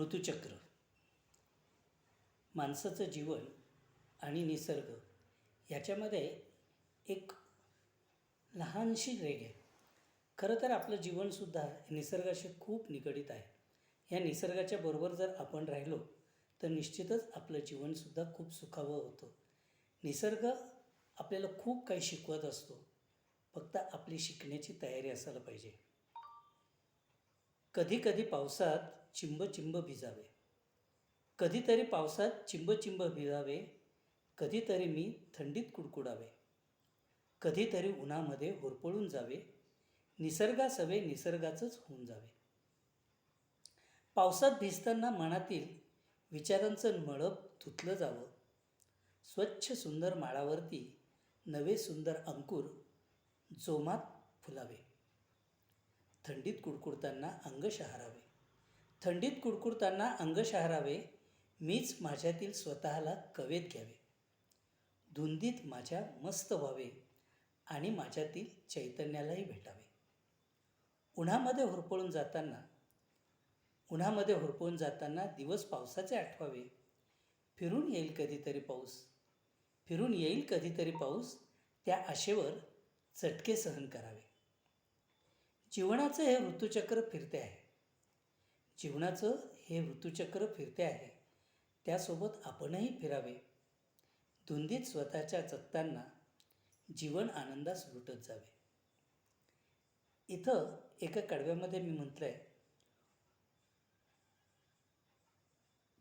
ऋतुचक्र. माणसाचं जीवन आणि निसर्ग याच्यामध्ये एक लहानशी रेग आहे. खरं तर आपलं जीवनसुद्धा निसर्गाशी खूप निगडीत आहे. या निसर्गाच्या बरोबर जर आपण राहिलो तर निश्चितच आपलं जीवनसुद्धा खूप सुखावं होतं. निसर्ग आपल्याला खूप काही शिकवत असतो. फक्त आपली शिकण्याची तयारी असायला पाहिजे. कधी कधी पावसात चिंब चिंब भिजावे. कधीतरी पावसात चिंब चिंब भिजावे कधीतरी मी थंडीत कुडकुडावे. कधीतरी उन्हामध्ये होरपळून जावे निसर्गासवे निसर्गाचंच होऊन जावे. पावसात भिजताना मनातील विचारांचं मळप धुतलं जावं. स्वच्छ सुंदर माळावरती नवे सुंदर अंकुर जोमात फुलावे. थंडीत कुडकुडताना अंग शहारावे. थंडीत कुडकुडताना अंग शहारावे मीच माझ्यातील स्वतःला कवेत घ्यावे. धुंदीत माझ्या मस्त व्हावे आणि माझ्यातील चैतन्यालाही भेटावे. उन्हामध्ये होरपळून जाताना उन्हामध्ये होरपळून जाताना दिवस पावसाचे आठवावे. फिरून येईल कधीतरी पाऊस. फिरून येईल कधीतरी पाऊस त्या आशेवर चटके सहन करावे. जीवनाचं हे ऋतुचक्र फिरते आहे. जीवनाचं हे ऋतुचक्र फिरते आहे. त्यासोबत आपणही फिरावे. धुंदीत स्वतःच्या जगताना जीवन आनंदास लुटत जावे. इथं एका कडव्यामध्ये मी म्हटलं आहे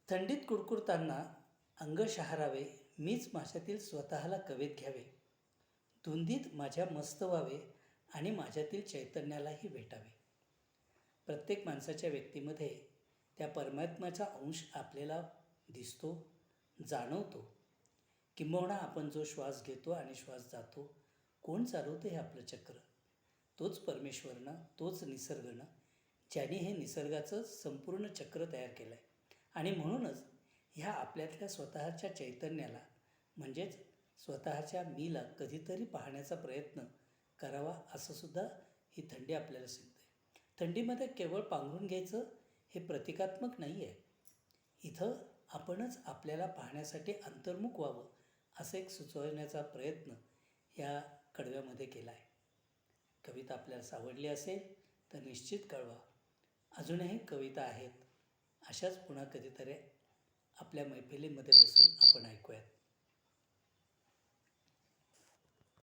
थंडीत कुडकुडताना अंग शहारावे मीच माझ्यातील स्वतःला कवेत घ्यावे. धुंदीत माझ्या मस्त व्हावे आणि माझ्यातील चैतन्यालाही भेटावे. प्रत्येक माणसाच्या व्यक्तीमध्ये त्या परमात्म्याचा अंश आपल्याला दिसतो जाणवतो. किंबहुना आपण जो श्वास घेतो आणि श्वास जातो कोण चालवतं हे आपलं चक्र? तोच परमेश्वरनं तोच निसर्गनं ज्याने हे निसर्गाचं संपूर्ण चक्र तयार केलं आहे आणि म्हणूनच ह्या आपल्यातल्या स्वतःच्या चैतन्याला म्हणजेच स्वतःच्या मीला कधीतरी पाहण्याचा प्रयत्न करावा असंसुद्धा ही थंडी आपल्याला सांगते. थंडीमध्ये केवळ पांघरून घ्यायचं हे प्रतिकात्मक नाही आहे इथं आपणच आपल्याला पाहण्यासाठी अंतर्मुख व्हावं असं एक सुचवण्याचा प्रयत्न या कडव्यामध्ये केला आहे कविता आपल्याला आवडली असेल तर निश्चित कळवा. अजूनही कविता आहेत. अशाच पुन्हा कधीतरी आपल्या मैफिलीमध्ये बसून आपण ऐकूयात.